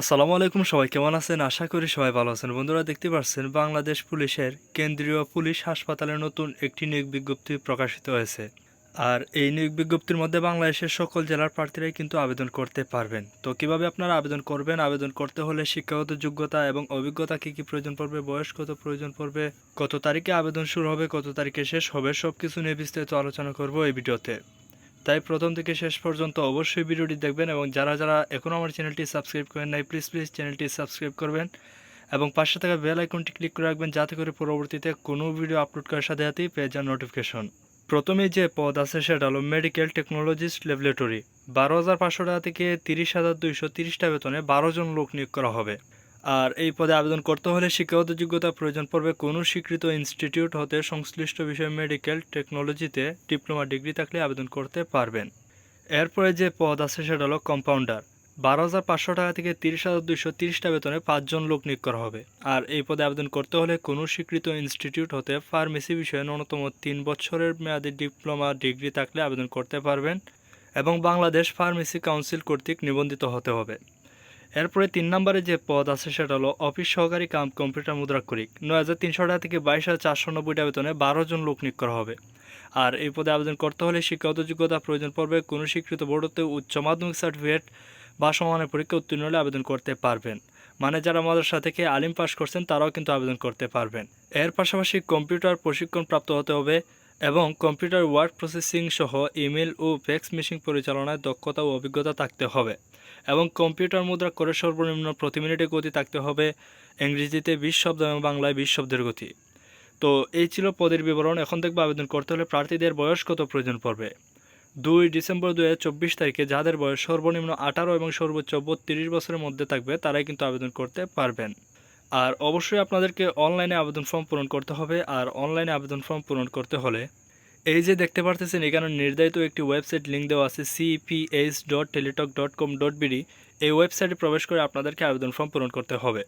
আসসালামু আলাইকুম সবাই, কেমন আছেন? আশা করি সবাই ভালো আছেন। বন্ধুরা, দেখতে পাচ্ছেন বাংলাদেশ পুলিশের কেন্দ্রীয় পুলিশ হাসপাতালে নতুন একটি নিয়োগ বিজ্ঞপ্তি প্রকাশিত হয়েছে। আর এই নিয়োগ বিজ্ঞপ্তির মধ্যে বাংলাদেশের সকল জেলার প্রার্থীরাই কিন্তু আবেদন করতে পারবেন। তো কীভাবে আপনারা আবেদন করবেন? আবেদন করতে হলে শিক্ষাগত যোগ্যতা এবং অভিজ্ঞতা কী কী প্রয়োজন পড়বে? বয়স কত প্রয়োজন পড়বে? কত তারিখে আবেদন শুরু হবে? কত তারিখে শেষ হবে? সব কিছু নিয়ে বিস্তারিত আলোচনা করব এই ভিডিওতে। তাই প্রথম থেকে শেষ পর্যন্ত অবশ্যই ভিডিওটি দেখবেন এবং যারা যারা এখনও আমার চ্যানেলটি সাবস্ক্রাইব করেন নাই প্লিজ প্লিজ চ্যানেলটি সাবস্ক্রাইব করবেন এবং পাশে থাকা বেল আইকনটি ক্লিক করে রাখবেন যাতে করে পরবর্তীতে কোনো ভিডিও আপলোড করার সাথে সাথেই পেয়ে যান নোটিফিকেশন প্রথমেই যে পদ আছে সেটা হলো মেডিকেল টেকনোলজিস্ট ল্যাবরেটরি বারো হাজার পাঁচশো টাকা থেকে তিরিশ হাজার দুইশো তিরিশটা বেতনে বারো জন লোক নিয়োগ করা হবে। আর এই পদে আবেদন করতে হলে শিক্ষাগত যোগ্যতা প্রয়োজন পড়বে কোনো স্বীকৃত ইনস্টিটিউট হতে সংশ্লিষ্ট বিষয়ে মেডিকেল টেকনোলজিতে ডিপ্লোমা ডিগ্রি থাকলে আবেদন করতে পারবেন। এরপরে যে পদ আছে সেটা হলো কম্পাউন্ডার বারো হাজার পাঁচশো টাকা থেকে তিরিশ হাজার দুইশো তিরিশটা বেতনে পাঁচজন লোক নিয়োগ করা হবে। আর এই পদে আবেদন করতে হলে কোনো স্বীকৃত ইনস্টিটিউট হতে ফার্মেসি বিষয়ে ন্যূনতম তিন বছরের মেয়াদি ডিপ্লোমা ডিগ্রি থাকলে আবেদন করতে পারবেন এবং বাংলাদেশ ফার্মেসি কাউন্সিল কর্তৃক নিবন্ধিত হতে হবে। এরপরে তিন নম্বরে যে পদ আছে সেটা হলো অফিস সহকারী কাম কম্পিউটার মুদ্রাক্ষরিক নয় হাজার তিনশো টাকা থেকে বাইশ হাজার চারশো নব্বইটা বেতনে বারো জন লোক নিয়োগ করা হবে। আর এই পদে আবেদন করতে হলে শিক্ষাগত যোগ্যতা প্রয়োজন পড়বে। কোনো স্বীকৃত বোর্ডতে উচ্চ মাধ্যমিক সার্টিফিকেট বা সমানের পরীক্ষা উত্তীর্ণ হলে আবেদন করতে পারবেন। মানে যারা মাদ্রাসা থেকে আলিম পাস করছেন, তারাও কিন্তু আবেদন করতে পারবেন। এর পাশাপাশি কম্পিউটার প্রশিক্ষণ প্রাপ্ত হতে হবে এবং কম্পিউটার ওয়ার্ড প্রসেসিং সহ ইমেল ও ফ্যাক্স মেশিন পরিচালনায় দক্ষতা ও অভিজ্ঞতা থাকতে হবে। এবং কম্পিউটার মুদ্রা করে সর্বনিম্ন প্রতি মিনিটে গতি থাকতে হবে। ইংরেজিতে বিশ শব্দ এবং বাংলায় বিশ শব্দের গতি। তো এই ছিল পদের বিবরণ। এখন দেখব আবেদন করতে হলে প্রার্থীদের বয়স কত প্রয়োজন পড়বে। দুই ডিসেম্বর দু চব্বিশ তারিখে যাদের বয়স সর্বনিম্ন আঠারো এবং সর্বোচ্চ বত্রিশ বছরের মধ্যে থাকবে, তারাই কিন্তু আবেদন করতে পারবেন। আর অবশ্যই আপনাদেরকে অনলাইনে আবেদন ফর্ম পূরণ করতে হবে। আর অনলাইনে আবেদন ফর্ম পূরণ করতে হলে এই যে দেখতে পারতেছেন, এখানে নির্ধারিত একটি ওয়েবসাইট লিঙ্ক দেওয়া আছে CPH dot Teletalk dot com dot BD এই ওয়েবসাইটে প্রবেশ করে আপনাদেরকে আবেদন ফর্ম পূরণ করতে হবে।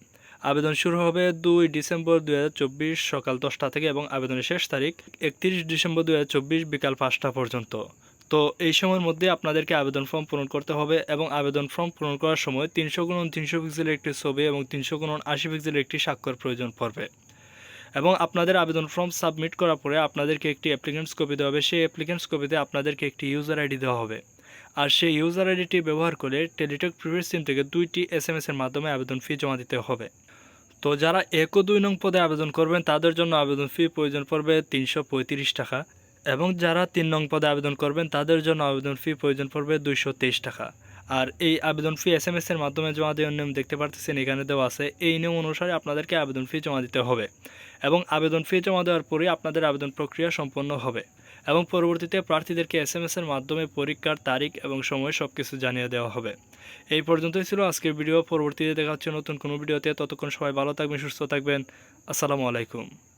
আবেদন শুরু হবে দুই ডিসেম্বর দুই হাজার চব্বিশ সকাল দশটা থেকে এবং আবেদনের শেষ তারিখ একত্রিশ ডিসেম্বর দুহাজার চব্বিশ বিকাল পাঁচটা পর্যন্ত। তো এই সময়ের মধ্যে আপনাদেরকে আবেদন ফর্ম পূরণ করতে হবে এবং আবেদন ফর্ম পূরণ করার সময় তিনশো গুণন তিনশো পিক্সেলের একটি ছবি এবং তিনশো গুণন আশি পিক্সেলের একটি স্বাক্ষর প্রয়োজন পড়বে। এবং আপনাদের আবেদন ফর্ম সাবমিট করার পরে আপনাদেরকে একটি অ্যাপ্লিকেন্টস কপি দেওয়া হবে। সেই অ্যাপ্লিকেন্টস কপিতে আপনাদেরকে একটি ইউজার আইডি দেওয়া হবে। আর সেই ইউজার আইডিটি ব্যবহার করে টেলিটক প্রিভিয়াস সিম থেকে দুইটি এস এম এর মাধ্যমে আবেদন ফি জমা দিতে হবে। তো যারা এক ও দুই নং পদে আবেদন করবেন, তাদের জন্য আবেদন ফি প্রয়োজন পড়বে তিনশো পঁয়ত্রিশ টাকা। এবং যারা তিন নং পদে আবেদন করবেন, তাদের জন্য আবেদন ফি প্রয়োজন পড়বে দুইশো তেইশ টাকা। আর এই আবেদন ফি এস এম এর মাধ্যমে জমা দেওয়ার নিয়ম দেখতে পারতেছেন, এখানে দেওয়া আছে। এই নিয়ম অনুসারে আপনাদেরকে আবেদন ফি জমা দিতে হবে। এবং আবেদন ফি জমা দেওয়ার পরেই আপনাদের আবেদন প্রক্রিয়া সম্পন্ন হবে এবং পরবর্তীতে প্রার্থীদেরকে এস এম এর মাধ্যমে পরীক্ষার তারিখ এবং সময় সব কিছু জানিয়ে দেওয়া হবে। এই পর্যন্তই ছিল আজকের ভিডিও। পরবর্তীতে দেখা হচ্ছে নতুন কোনো ভিডিওতে। ততক্ষণ সবাই ভালো থাকবেন, সুস্থ থাকবেন। আসসালামু আলাইকুম।